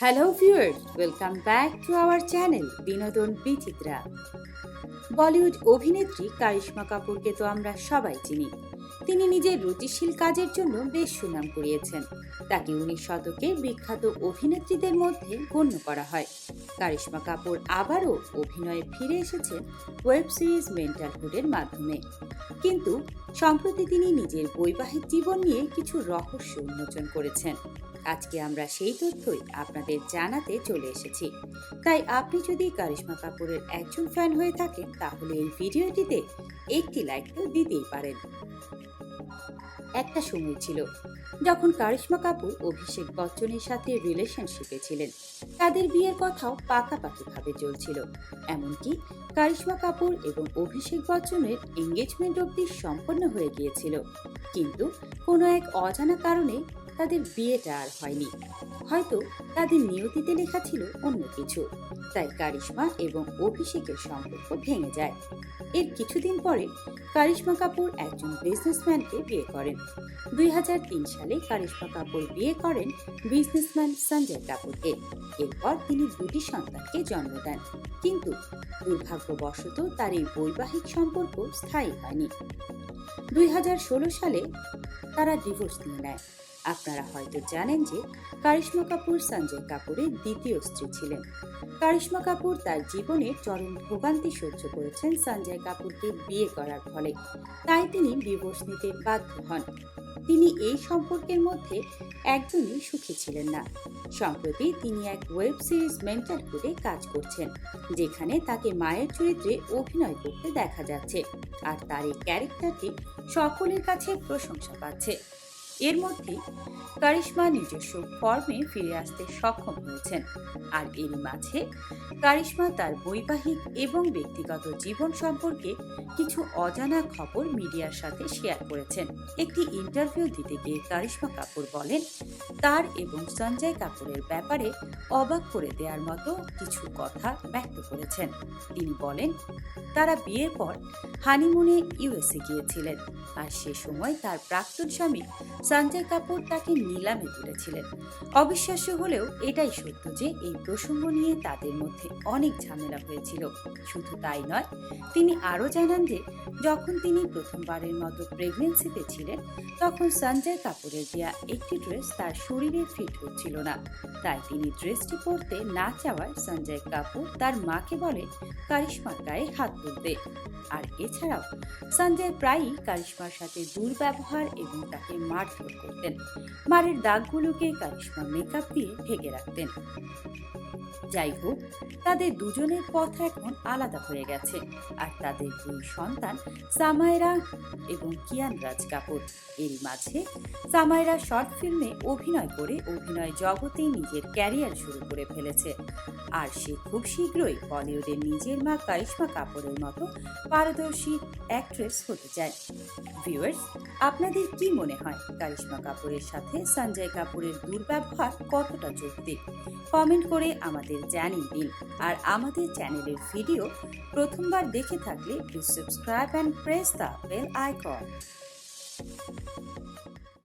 Hello viewers welcome back to our channel Binodon Bichitra Bollywood অভিনেত্রী কারিশ্মা কাপুরকে তো আমরা সবাই চিনি। তিনি নিজের রুচিশীল কাজের জন্য বেশ সুনাম কুড়িয়েছেন তাকে উনিশ শতকের বিখ্যাত অভিনেত্রীদের মধ্যে গণ্য করা হয়। কারিশ্মা কাপুর আবারও অভিনয়ে ফিরে এসেছেন ওয়েব সিরিজ মেন্টাল হুডের মাধ্যমে। কিন্তু সম্প্রতি তিনি নিজের বৈবাহিক জীবন নিয়ে কিছু রহস্য উন্মোচন করেছেন। আজকে আমরা সেই তথ্যই আপনাদের জানাতে চলে এসেছি। তাই আপনি যদি কারিশ্মা কাপুরের একজন ফ্যান হয়ে থাকেন, তাহলে এই ভিডিওটিতে একটি লাইক তো দিতেই পারেন। একটা সময় ছিল। যখন কারিশ্মা কাপুর অভিষেক বচ্চনের সাথে রিলেশনশিপে ছিলেন, তাদের বিয়ের কথাও পাকাপাকিভাবে চলছিল। এমনকি কারিশ্মা কাপুর এবং অভিষেক বচ্চনের এঙ্গেজমেন্ট অবধি সম্পন্ন হয়ে গিয়েছিল। কিন্তু কোনো এক অজানা কারণে তাদের বিয়েটা আর হয়নি। হয়তো তাদের নিয়তিতে লেখা ছিল অন্য কিছু। তাই কারিশ্মা এবং অভিষেকের সম্পর্ক ভেঙে যায়। এর কিছুদিন পরে কারিশ্মা কাপুর একজন বিজনেসম্যানকে বিয়ে করেন। দুই সালে কারিশ্মা কাপুর বিয়ে করেন বিজনেসম্যান সঞ্জয় কাপুরকে। এরপর তিনি দুটি সন্তানকে জন্ম দেন। কিন্তু দুর্ভাগ্যবশত তার এই বৈবাহিক সম্পর্ক স্থায়ী হয়নি। দুই হাজার ষোলো সালে তারা ডিভোর্স নিয়ে নেয়। আপনারা হয়তো জানেন যে কারিশ্মা কাপুর সঞ্জয় কাপুরের দ্বিতীয় স্ত্রী ছিলেন। কারিশ্মা কাপুর তার জীবনে চরম ভোগান্তি সহ্য করেছেন সঞ্জয় কাপুরকে বিয়ে করার ফলে। তাই তিনি ডিভোর্স নিতে বাধ্য হন। তিনি এই সম্পর্কের মধ্যে একদমই সুখী ছিলেন না। সম্প্রতি তিনি এক ওয়েব সিরিজ মেন্টাল হুডে কাজ করছেন, যেখানে তাকে মায়ের চরিত্রে অভিনয় করতে দেখা যাচ্ছে। আর তার এই ক্যারেক্টারটি সকলের কাছে প্রশংসা পাচ্ছে। এর মধ্যে কারিশ্মা নিজস্ব ফর্মে ফিরে আসতে সক্ষম হয়েছেন। আর এর মাঝে কারিশ্মা তার বৈবাহিক এবং ব্যক্তিগত জীবন সম্পর্কে কিছু অজানা খবর মিডিয়ার সাথে শেয়ার করেছেন। একটি ইন্টারভিউ দিতে গিয়ে কারিশ্মা কাপুর বলেন, তার এবং সঞ্জয় কাপুরের ব্যাপারে অবাক করে দেওয়ার মতো কিছু কথা ব্যক্ত করেছেন। তিনি বলেন, তারা বিয়ের পর হানিমুনে ইউএসএ গিয়েছিলেন। আর সে সময় তার প্রাক্তন স্বামী সঞ্জয় কাপুর তাকে নিলামে তুলেছিলেন। অবিশ্বাস্য হলেও এটাই সত্য যে এই প্রসঙ্গ নিয়ে তাদের মধ্যে অনেক ঝামেলা হয়েছিল। শুধু তাই নয়, তিনি আরও জানান যে, যখন তিনি প্রথমবারের মতো প্রেগনেন্সিতে ছিলেন, তখন সঞ্জয় কাপুরের দেয়া একটি ড্রেস তার শরীরে ফিট হচ্ছিল না। তাই তিনি ড্রেসটি পরতে না চাওয়ায় সঞ্জয় কাপুর তার মাকে বলে, কারিশ্মার গায়ে হাত তুলতে। আর এছাড়াও, সঞ্জয় প্রায়ই কারিশ্মার সাথে দুর্ব্যবহার এবং তাকে মারধর করতেন। মারের দাগগুলোকে কারিশ্মা মেকআপ দিয়ে ঢেকে রাখতেন। যাই হোক, তাদের দুজনের পথ এখন আলাদা হয়ে গেছে। আর তাদের দুই সন্তান সামায়রা এবং কিয়ান রাজ কাপুর এরই মাঝে সামায়রা শর্ট ফিল্মে অভিনয় করে অভিনয় জগতে নিজের ক্যারিয়ার শুরু করে ফেলেছে। আর সে খুব শীঘ্রই বলিউডের নিজের মা কারিশ্মা কাপুরের মতো পারদর্শী অ্যাক্ট্রেস হতে চায়। ভিউয়ার্স আপনাদের কি মনে হয়? কারিশ্মা কাপুরের সাথে সঞ্জয় কাপুরের দুর্ব্যবহার কতটা যৌক্তিক কমেন্ট করে আমাদের জানিয়ে দিন আর আমাদের চ্যানেলের ভিডিও প্রথমবার দেখে থাকলে please subscribe and press the bell icon.